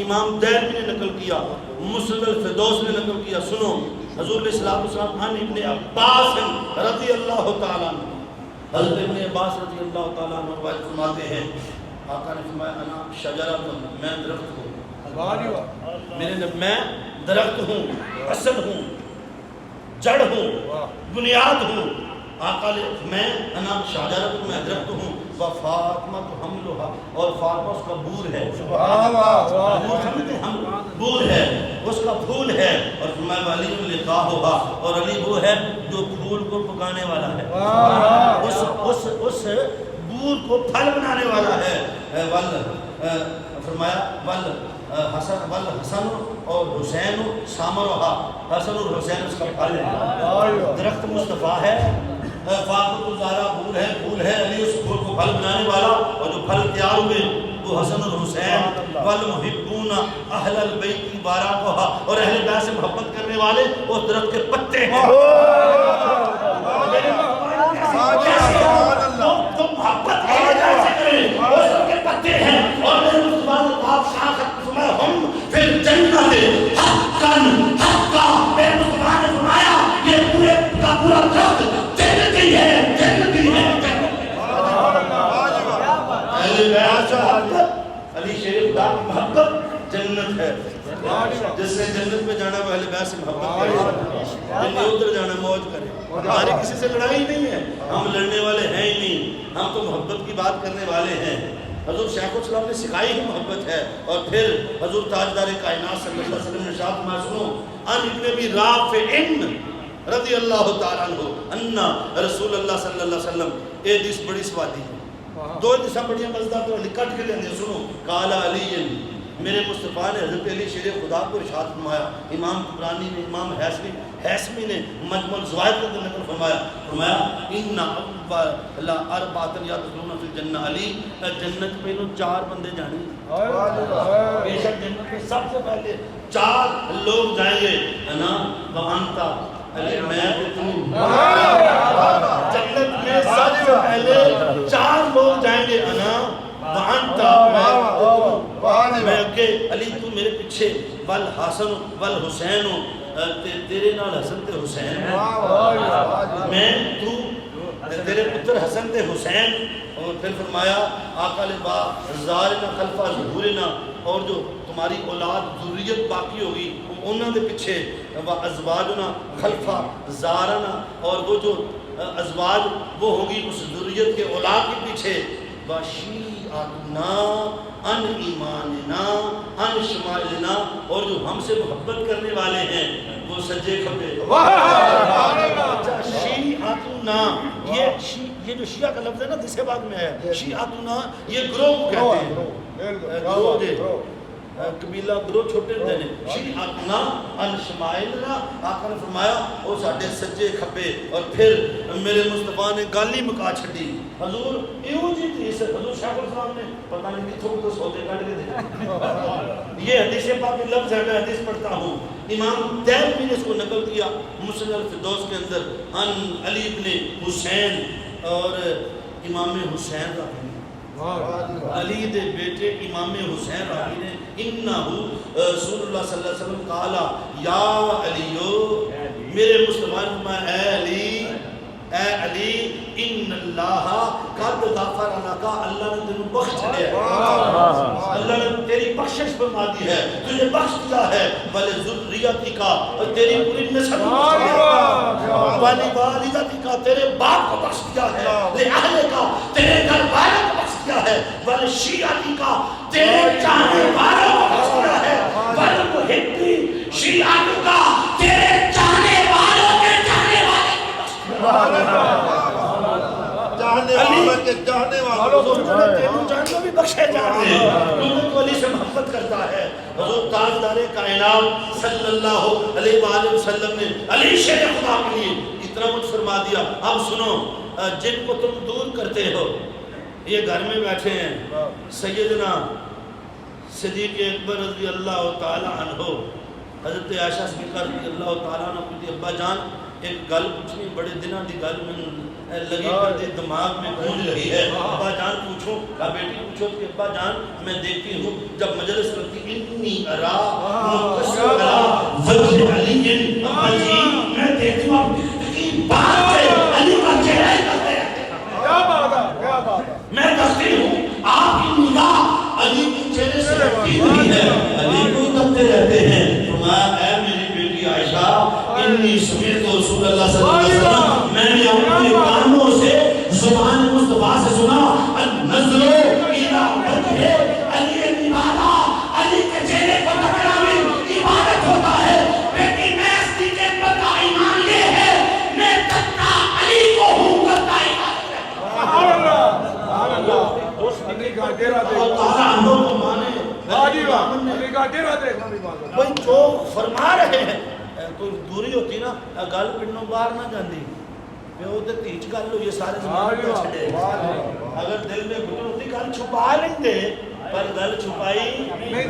इमाम दैरमी ने नकल किया फिरदौस ने नकल किया। सुनो हजूर इस्लाम अन इब्ने अब्बास रज़ी अल्लाह। हज़रत इब्ने अब्बास रज़ी अल्लाह फरमाते हैं आका ने फरमाया अना शजरतुन मैं दरख्त हूँ। मेरे मैं दरख्त हूँ असल हूँ जड़ हूँ बुनियाद हूँ। आका मैं अना शाहजरत मैं दरख्त हूँ। व फातिमा तो हम लोहा और फातिमा उसका बूर है। हम? बूर है। उसका फूल है। और मैं वाली लिखा होगा। और अली वो है जो फूल को पकाने वाला है। उस उस उस बूर को फल बनाने वाला है। वल फरमाया वल हसन वल हसन और हुसैन सामरोहा। हसन और हुसैन उसका फल है। दरख्त मुस्तफ़ा है। फातुल ज़ारा फूल है फूल है, अली उस फूल को फल बनाने वाला और जो फल तैयार हुए वो हसन और हुसैन, वल मुहिब्बून अहलल बैत मुबारक और अहले बैत से मोहब्बत करने वाले उस दरख्त के पत्ते हैं। जन्नत है। जिसने जन्नत में जाना वो अहले से मोहब्बत उधर जाना मौज करे। हमारी किसी से लड़ाई नहीं है। हम लड़ने वाले हैं ही नहीं। हम तो मोहब्बत की बात करने वाले हैं। हजूर शेखुलस्लाम ने सिखाई ही मोहब्बत है। और फिर हजूर ताजदार कायनात ने भी अल्लाह अन्ना रसूल अल्लाह ए दिस बड़ी स्वादी दो दिशा मजदा तो के लेंदे सुनो, काला अली मेरे मुस्तफ़ा ने हज़रत अली शेर खुदा को इरशाद फरमाया, इमाम कुरानी ने, इमाम हैसमी हैसमी ने मजमुल ज़वायद के नकल फरमाया फरमाया, इन्ना अव्वल अरबातन यदखुलून फिल जन्नह अली जन्नत में नो चार बंदे पहले चार लोग जाएँगे ना? तू पहले चार लोग जाएँगे तू अली तू मेरे पीछे वल हसन वल हुसैन ते, तेरे नाल हसन ते हुसैन मैं तू तेरे पुत्र हसन ते हुसैन। और फिर फरमाया आका ले बा जारना खलफा ज़हूरना और जो तुम्हारी औलाद जुर्रियत बाकी होगी वो उन्हों के पीछे व अजवाजना खलफा जारना और वो जो अजवाज वो होगी उस जुर्रियत के औलाद के पीछे। वशी आतना अन ईमानना अन और जो हमसे मोहब्बत करने वाले हैं वो सज्जे खबे शी आतुना ये शी ये जो शिया का लफ्ज है ना तीसरे बाद में है शी आतुना ये ग्रोह कहते हैं। ग्रोह जे अ, कबीला ग्रोह छोटे ਹੁੰਦੇ ਨੇ शी आतुना अन शमाइलना आका ने फरमाया ਉਹ ਸਾਡੇ ਸੱਜੇ ਖੱਬੇ ਔਰ ਫਿਰ ਮੇਰੇ ਮੁਸਤਫਾ ਨੇ ਗੱਲ ਹੀ ਮੁਕਾ ਛੱਡੀ ਹਜ਼ੂਰ ਇਹੋ ਜੀ ਹਦੀਸ ਹਜ਼ੂਰ ਸ਼ਾਹ ਸਾਹਿਬ ਨੇ ਪਤਾ ਨਹੀਂ ਕਿੱਥੋਂ ਤੋਂ ਸੌਦੇ ਕੱਢ ਕੇ ਦਿੱਤੇ ये हदीस पाक के लफ्ज है मैं हदीस पढ़ता हूँ इमाम दैलवी ने इसको नकल किया मुसनद फिरदौस के अंदर अन अली इब्ने हुसैन और इमाम हुसैन रावी ने अली दे बेटे इमाम हुसैन रावी ने इन्नहु रसूलुल्लाह सल्लल्लाहु अलैहि वसल्लम काला या अलियो मेरे मुस्लमान में ए अली ए अली इन्नल्लाह कद गफर लका अल्लाह ने तेनु बख्श दिया अल्लाह ने तेरी बख्शिश फरमा दी है तुझे बख्श दिया है। वाले जुर्रियती का और तेरी पूरी नस्ल को वाली वालिदती का तेरे बाप को बख्श दिया है। ले अहले का तेरे घर वालों को बख्श दिया है। वाले शियाती का तेरे चाहने वालों को बख्श दिया है वाले मुहिब्बी शियाती का तेरे चाहने वालों के चाहने वाले को बख्श दिया है। चाहने वालों के चाहने वालों भी बख्शे तू से मोहब्बत करता है। हजूर ताजदार कायनात सल्लल्लाहु अलैहि वसल्लम ने अली शेर खुदा के लिए इतना कुछ फरमा दिया। अब सुनो जिनको तुम दूर करते हो ये घर में बैठे हैं। सैयदना सदीक अकबर रज़ी अल्लाह हज़रत आयशा सिद्दीक़ा रज़ी अल्लाह ताला अब्बा जान एक गल पूछनी बड़े दिनों की गल मैंने लगी करती दिमाग में गूंज रही है। अब्बा जान पूछो का बेटी पूछो कि अब्बा जान मैं देखती हूँ जब मजलिस करती इतनी अरा जी मैं देखती हूँ आप बात है अली का चेहरा ही करते रहते हैं। क्या बात है क्या बात है। मैं हूँ आपकी निगाह अली के चेहरे से हटती हुई है। अली को रहते हैं। फरमाया ऐ मेरी बेटी आयशा इन्नी समेत रसूलुल्लाह सल्लल्लाहु अलैहि वसल्लम मैंने अपने मजबूरी होती ना गल पिंडों बाहर ना जाती प्यो तो धी च गल हुई है सारे जमाने में छड़े अगर दिल में गुजर होती गल छुपा लेंगे पर गल छुपाई नहीं